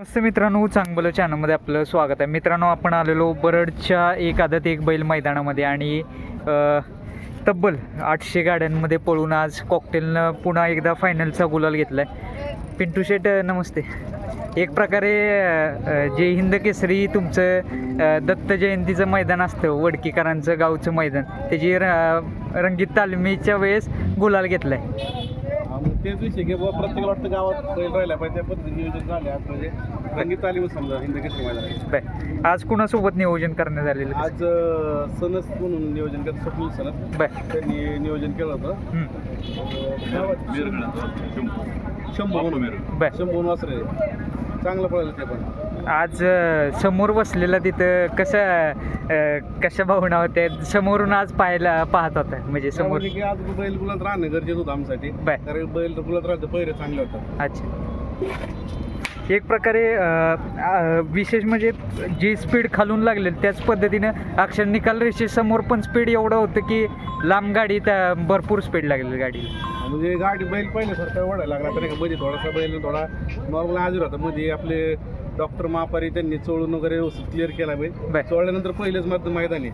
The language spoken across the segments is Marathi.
नमस्ते मित्रांनो चांगलं चॅनलमध्ये आपलं स्वागत आहे. मित्रांनो आपण आलेलो बरडच्या एक आदत एक बैल मैदानामध्ये आणि तब्बल आठशे गाड्यांमध्ये पळून आज कॉकटेलनं पुन्हा एकदा फायनलचा गुलाल घेतला आहे पिंटू शेट नमस्ते. एक प्रकारे जय हिंद केसरी तुमचं दत्त जयंतीचं मैदान असतं वडकीकरांचं गावचं मैदान. त्याची र रंगीत तालमीच्या वेळेस गुलाल घेतला आहे तेच विषय की बाबा प्रत्येकाला वाटतं गावात बैल राहिला पाहिजे त्या पद्धतीने नियोजन झाले आज म्हणजे रंगीत तालीम समजा हिंद केसरी मैदानात. बर आज कुणासोबत नियोजन करण्यात आलेलं आज अं, सनस म्हणून नियोजन करत स्वप्नील सनस बर त्यांनी नियोजन केलं होतं. अं, गावात शंभू. म्हणून. बर शंभू वासरे चांगलं पळालं ते पण. आज समोर बसलेला तिथं कशा कशा भावना होत्या? समोरून आज पाहायला पाहत होता म्हणजे समोर. त्यामुळे की आज बैल गुलात राहणं गरजेचं होतं आमच्यासाठी. बर. कारण बैल गुलात राहतं पहिरे चांगले होतं अच्छा. एक प्रकारे अ, अ, विशेष म्हणजे जी स्पीड खालून लागले त्याच पद्धतीनं अक्षर निकाल रेषेसमोर पण स्पीड एवढं होतं की लांब गाडी त्या भरपूर स्पीड लागलेली गाडीला म्हणजे गाडी बैल पहिल्यासारखा ओढायला लागला तर मध्ये थोडासा बैल थोडा नॉर्मल आजूर होता मध्ये आपले डॉक्टर महापारी त्यांनी चोळून वगैरे व्यवस्थित क्लिअर केला बर. चोळल्यानंतर पहिलेच मध्य मैदानी.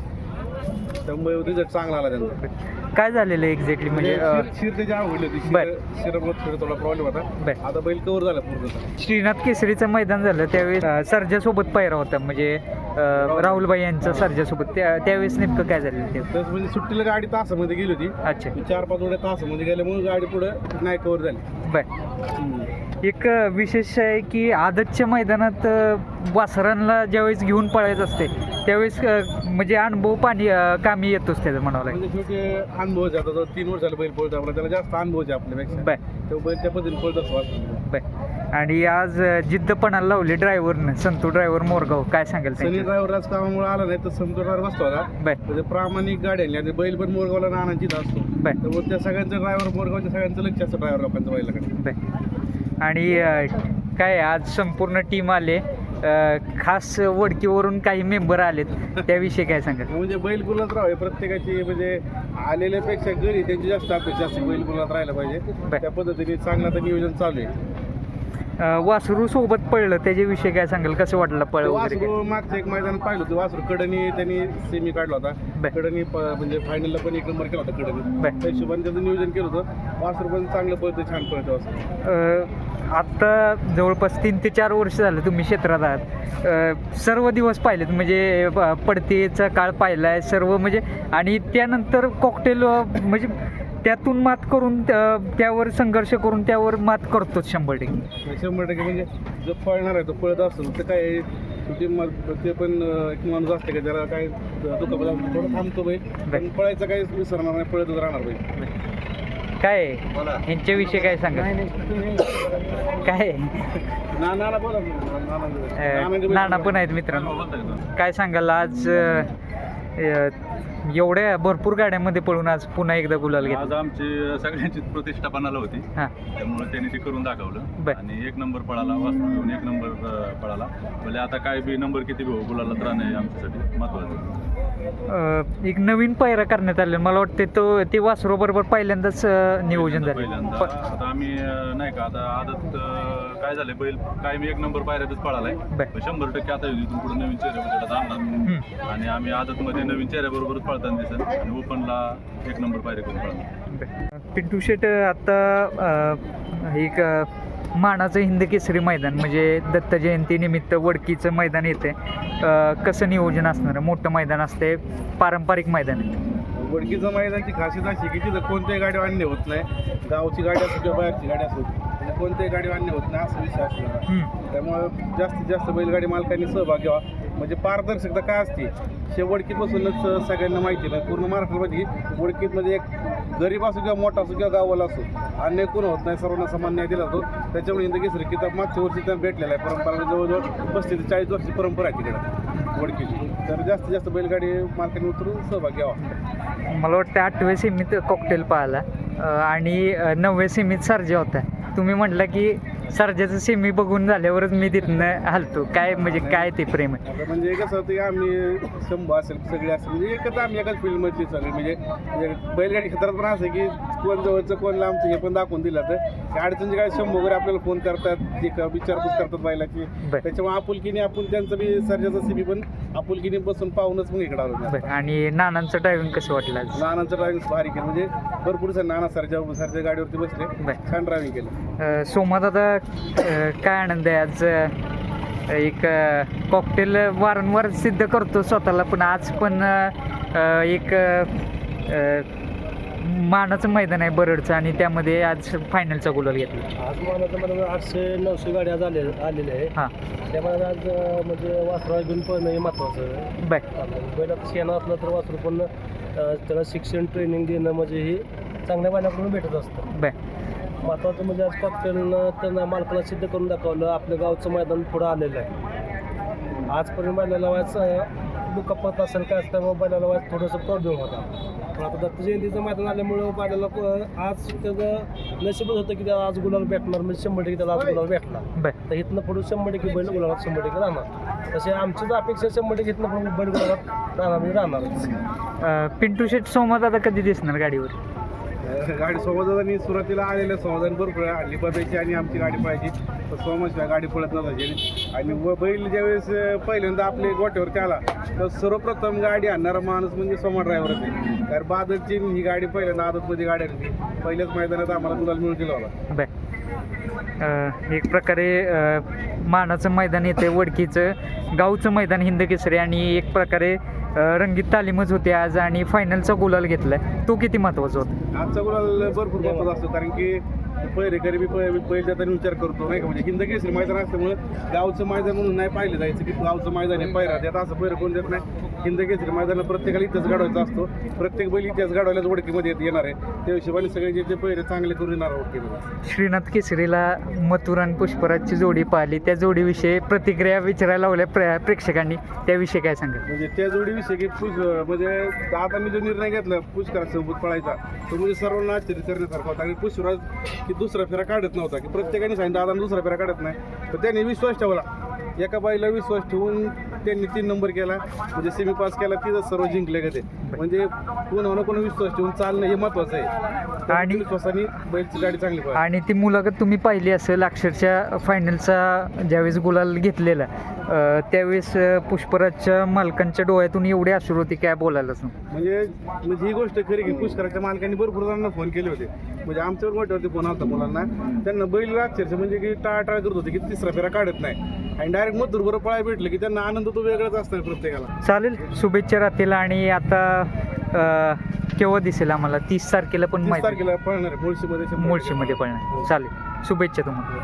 त्यामुळे रिझल्ट चांगला आला त्यांचा. काय झालेलं एक्झॅक्टली म्हणजे अ, शिर- शिर त्याची आवडली होती बर. शिर- शिरामध्ये थोडा थोडा प्रॉब्लेम होता. बर. आता बैल कव्हर झाला पूर्ण. श्रीनाथ केसरीचं मैदान झालं त्यावेळेस अ, सर्जासोबत पायरा होता म्हणजे अ, राहुलबाई यांचा सर्जासोबत. त्या त्यावेळेस नेमकं काय झालेलं ते? तसं म्हणजे सुट्टीला गाडी तासामध्ये गेली होती. अच्छा. ती चार पाच उड्या तासामध्ये गेल्यामुळे गाडी पुढे नाही कव्हर झाली. बर. हम्म. एक अ, विशेष आहे की आदतच्या मैदानात अ, वासरांना ज्यावेळेस घेऊन पळायचं असते त्यावेळेस अ, म्हणजे अनुभव पाणी अ, कामी येतोच त्याचं म्हणावं लागेल. म्हणजे शेवटी अनुभव आहे. आता तो तीन वर्ष झालं बैल पळतो आपला. त्याला जास्त अनुभव आहे आपल्यापेक्षा. बर. तो बैल त्या पद्धतीने पळत असतो वासराला. बर. आणि आज अ, जिद्दपणाला लावली ड्रायव्हरनं. संतू ड्रायव्हर मोरगाव. काय सांगेल सनी त्यांच्या ड्रायव्हर आज कामामुळे आला नाही तर समजून बसतो होता बर. म्हणजे प्रामाणिक गाडी आणली आणि बैल पण मोरगावला नानांची असतो. बर. त्यामुळे त्या सगळ्यांचं ड्रायव्हर मोरगावच्या सगळ्यांचं लक्ष असतं ड्रायव्हर लोकांचं बैलाकडे. बर. आणि अ, काय आज संपूर्ण टीम आले खास वडकीवरून काही मेंबर आलेत त्याविषयी काय सांगाल? म्हणजे बैल गुलात राहावे प्रत्येकाची म्हणजे आलेल्यापेक्षा घरी त्यांची जास्त अपेक्षा असते बैल गुलात राहायला पाहिजे. त्या पद्धतीने चांगलं आता नियोजन चालू आहे. वासरू सोबत पडलं त्याच्याविषयी काय सांगाल? कसं वाटलं पळ वगैरे काय? वासरू मागचं एक मैदान पाहिलं होतं. वासरू कडनी त्यांनी सेमी काढला होता. बर. कडनी प- म्हणजे फायनलला पण एक नंबर केला होता कडनी. बर. त्या हिशोबाने त्याचं नियोजन केलं होतं. वासरू पण चांगलं पळतं छान पळतं वासरू. अ, आत्ता जवळपास तीन ते चार वर्ष झालं तुम्ही क्षेत्रात आहात. अ, सर्व दिवस पाहिलेत म्हणजे प- पडतेचा काळ पाहिला आहे सर्व म्हणजे आणि त्यानंतर कॉकटेल म्हणजे त्यातून मात करून त्या- त्यावर संघर्ष करून त्यावर मात करतोच शंभर टक्के. शंभर टक्के म्हणजे जो पळणार आहे तो पळत असतो. तर काय मग ते पण एक माणूस असते का त्याला काय दुखापत झाली, थोडं थांबतो बैल पण पळायचं काही विसरणार नाही पळतच राहणार बैल काय आहे? यांच्याविषयी काय सांगा? काय नाना पण आहेत मित्रांनो. काय सांगाल? आज एवढ्या भरपूर गाड्यांमध्ये पळून आज पुन्हा एकदा गुलाल आज घेतला आमची सगळ्यांची प्रतिष्ठा पणाला होती. हां. त्यामुळे त्यांनी ते करून दाखवलं. बर. आणि एक नंबर पळाला वास्तू घेऊन एक नंबर अं, पळाला. म्हणजे आता काय बी नंबर किती घेऊ गुलाला तर नाही आमच्यासाठी महत्वाचं अ, एक नवीन पायरा करण्यात आले मला वाटते तो ते वासरो बरोबर पहिल्यांदाच अ, नियोजन पहिल्यांदा झालं. आता आम्ही अं, नाही का आता आदत अं, काय झालंय? बैल काय मी एक नंबर पायऱ्यातच पळालाय. बर. शंभर टक्के आता इथून पुढे नवीन चेहऱ्या आणणार. आणि आम्ही आदतमध्ये नवीन चेहऱ्याबरोबरच पळताना दिसत. आणि ओपनला एक नंबर पायरे करून पळणार पिंटू शेट आता अ, एक अ, मानाचं हिंद केसरी मैदान म्हणजे दत्त जयंती निमित्त वडकीचं मैदान येते कसं नियोजन असणार? आहे? मोठं मैदान असते पारंपरिक मैदान आहे. वडकीचं मैदानची खासियत अशी की तिथं कोणत्याही गाडी आणणे होत नाही. गावची गाडी असो किंवा बाहेरची गाडी असो कोणत्याही गाडी आणणे होत नाही असा विषय असतो. त्यामुळं जास्तीत जास्त बैलगाडी मालकांनी सहभाग घ्यावा म्हणजे पारदर्शकता काय असते? शे वडकीपासूनच सगळ्यांना माहिती आहे. पूर्ण महाराष्ट्रामध्ये वडकीतमध्ये एक गरीब असो किंवा मोठा असो किंवा गावाला असो अन्याय कोण होत नाही सर्वांना समान न्याय दिला जातो. त्याच्यामुळे इंद केसरी किताब मागच्या वर्षी त्यांना भेटलेला आहे. परंपरा जवळजवळ पस्तीस ते चाळीस वर्षाची परंपरा आहे तिकडे वडकीची. तर जास्तीत जास्त बैलगाडी मालकांनी उतरून सहभाग घ्यावा मला वाटतं आठव्या सेमीत कॉकटेल पाहिला आणि नवव्या सेमीत सर्जा होता तुम्ही म्हटलं की सर्जाचं सेमी बघून झाल्यावरच मी तिथनं हलतो. काय म्हणजे काय ते प्रेम आहे? आता म्हणजे कसं होतं की आम्ही शंभू असेल सगळे असेल म्हणजे एकच आम्ही एकाच फील्डमधली सगळे. म्हणजे म्हणजे बैलगाडी क्षेत्रात पण असं की कोण जवळचं कोण लांबचं हे पण दाखवून दिलं तर त्या अडचणीच्या काय शंभू वगैरे आपल्याला फोन करतात क- विचारपूस करतात बैलाची. त्याच्यामुळे आपुलकीने आपण त्यांचं बी सर्जाचं सीबी पण आपुलकीने बसून पाहूनच मग इकडे आलो बरं आणि नानांचं ड्रायव्हिंग कसं वाटलं आज? नानांचं ड्रायव्हिंग भारी केलं. म्हणजे भरपूर जण नाना सरच्या सरच्या गाडीवरती बसले. बरं. छान ड्रायव्हिंग केलं. अ, सोमा दादा अ, काय आनंद आहे आज? अ, एक कॉकटेल वारंवार सिद्ध करतो स्वतःला पण आज पण अ, एक अ, मानाचं मैदान आहे बरडचं आणि त्यामध्ये आज फायनलचा गुलाल घेतला. आज मला मला आठशे नऊशे गाड्या आले आलेल्या आहे हां. त्यामुळे आज म्हणजे वासरा घेऊन पळणं हे महत्त्वाचं आहे. बाय आपल्याला बैलात शेण असलं तर वासरू पण अं, त्याला शिक्षण ट्रेनिंग देणं म्हणजे हे चांगल्या बैलाकडून भेटत असतं. बाय महत्त्वाचं म्हणजे आज कॉकटेलनं त्यांना मालकाला सिद्ध करून दाखवलं आपलं गावचं मैदान पुढं आलेलं आहे. आजपर्यंत बैलाला वाच दुखापत असेल काय असतं मग बैलाला थोडंसं प्रॉब्लेम होता. पण आता दत्त जयंतीचं मैदान आल्यामुळं बैलाला आज त्याचं नशीबच होतं की त्याला आज गुलाल भेटणार म्हणजे शंभर टक्के त्याला आज गुलाल भेटला तर इथनं पुढे शंभर टक्के बैल गुलाबात शंभर टक्के राहणार. तसे आमचीच अपेक्षा शंभर टक्के इथनं पुढे बैल गुलाबात राहणार म्हणजे राहणारच पिंटू शेट सोमा दादा कधी दिसणार गाडीवर? गाडी सोबत सुरुवातीला आलेल्या समाधान भरपूर आणली बदायची आणि आमची गाडी पळायची पण सोमाशिवाय गाडी पळत नसायची आणि व बैल ज्यावेळेस पहिल्यांदा आपले गोट्यावरती आला तर सर्वप्रथम गाडी आणणारा माणूस म्हणजे सोमा ड्रायव्हर असेल कारण बादलची ही गाडी पहिल्यांदा आदतमध्ये गाडी आणली. पहिल्याच मैदानात आम्हाला मुलाला मिळून दिला होता. बाय एक प्रकारे मानाचं मैदान येते वडकीचं गावचं मैदान हिंद केसरी आणि एक प्रकारे रंगीत तालीमच होती आज आणि फायनलचा गुलाल घेतलाय. तो किती महत्त्वाचा होता? आजचा गुलाल भरपूर महत्त्वाचा असतो कारण की पहिरेकरी बी पै बैल जाताना विचार करतो नाही का? म्हणजे हिंद केसरी मैदान असल्यामुळे गावचं मैदान म्हणून नाही पाहिलं जायचं की गावचं मैदान आहे पहिरा त्यात असं पैर कोण देत नाही. हिंद केसरी मैदान प्रत्येकाला इथंच गाडवायचा असतो. प्रत्येक बैल इतिहास गाडवायलाच ओळखीमध्ये येत- येणार आहे. त्या हिशोबाने सगळे जे ते पैरे चांगले करून येणार ओळखीमध्ये श्रीनाथ केसरीला मथुर आणि पुष्पराजची जोडी पाहिली. त्या जोडीविषयी प्रतिक्रिया विचारायला लावल्या प्रे प्रेक्षकांनी. त्याविषयी काय सांगा म्हणजे त्या जोडीविषयी की पुष म्हणजे आता मी जो निर्णय घेतला पुष्करा सोबत पळायचा तो म्हणजे सर्वांना आश्चर्य करण्यासारखा होता. आणि पुष्कराज की दुसरा फेरा काढत नव्हता. की प्रत्येकाने सांगितलं दादा दुसरा फेरा काढत नाही. तर त्यांनी विश्वास ठेवला. एका बाईला विश्वास ठेवून त्यांनी तीन नंबर केला. म्हणजे सेमी पास केला तिथं सर्व जिंकले का ते. म्हणजे कोणावर कोण विश्वास ठेवून चालणं हे महत्वाचं आहे. आणि- विश्वासाने बैलची गाडी चांगली. आणि ती मुलाखत तुम्ही पाहिली असेल अक्षरशः फायनलचा ज्यावेळेस गुलाल घेतलेला त्यावेळेस पुष्पराजच्या मालकांच्या डोळ्यातून एवढे अश्रू होते काय बोलायलाच म्हणजे म्हणजे ही गोष्ट खरी की पुष्कराच्या मालकांनी भरपूर जणांना फोन केले होते. म्हणजे आमच्यावर मोठ्यावरती फोन आलता मुलांना. त्यांना बैल अक्षरशः म्हणजे की टाळाटाळ करत होते की तिसरा फेरा काढत नाही. आणि डायरेक्ट मधुर बरोबर पळाय भेटलं की त्यांना आनंद तो वेगळाच असणार प्रत्येकाला. चालेल शुभेच्छा राहतील आणि आता अ, केव्हा दिसेल आम्हाला? तीस तारखेला पण तीस मैदान तारखेला पळणार शंभर टक्के. मुळशीमध्ये पळणार चालेल शुभेच्छा तुम्हाला.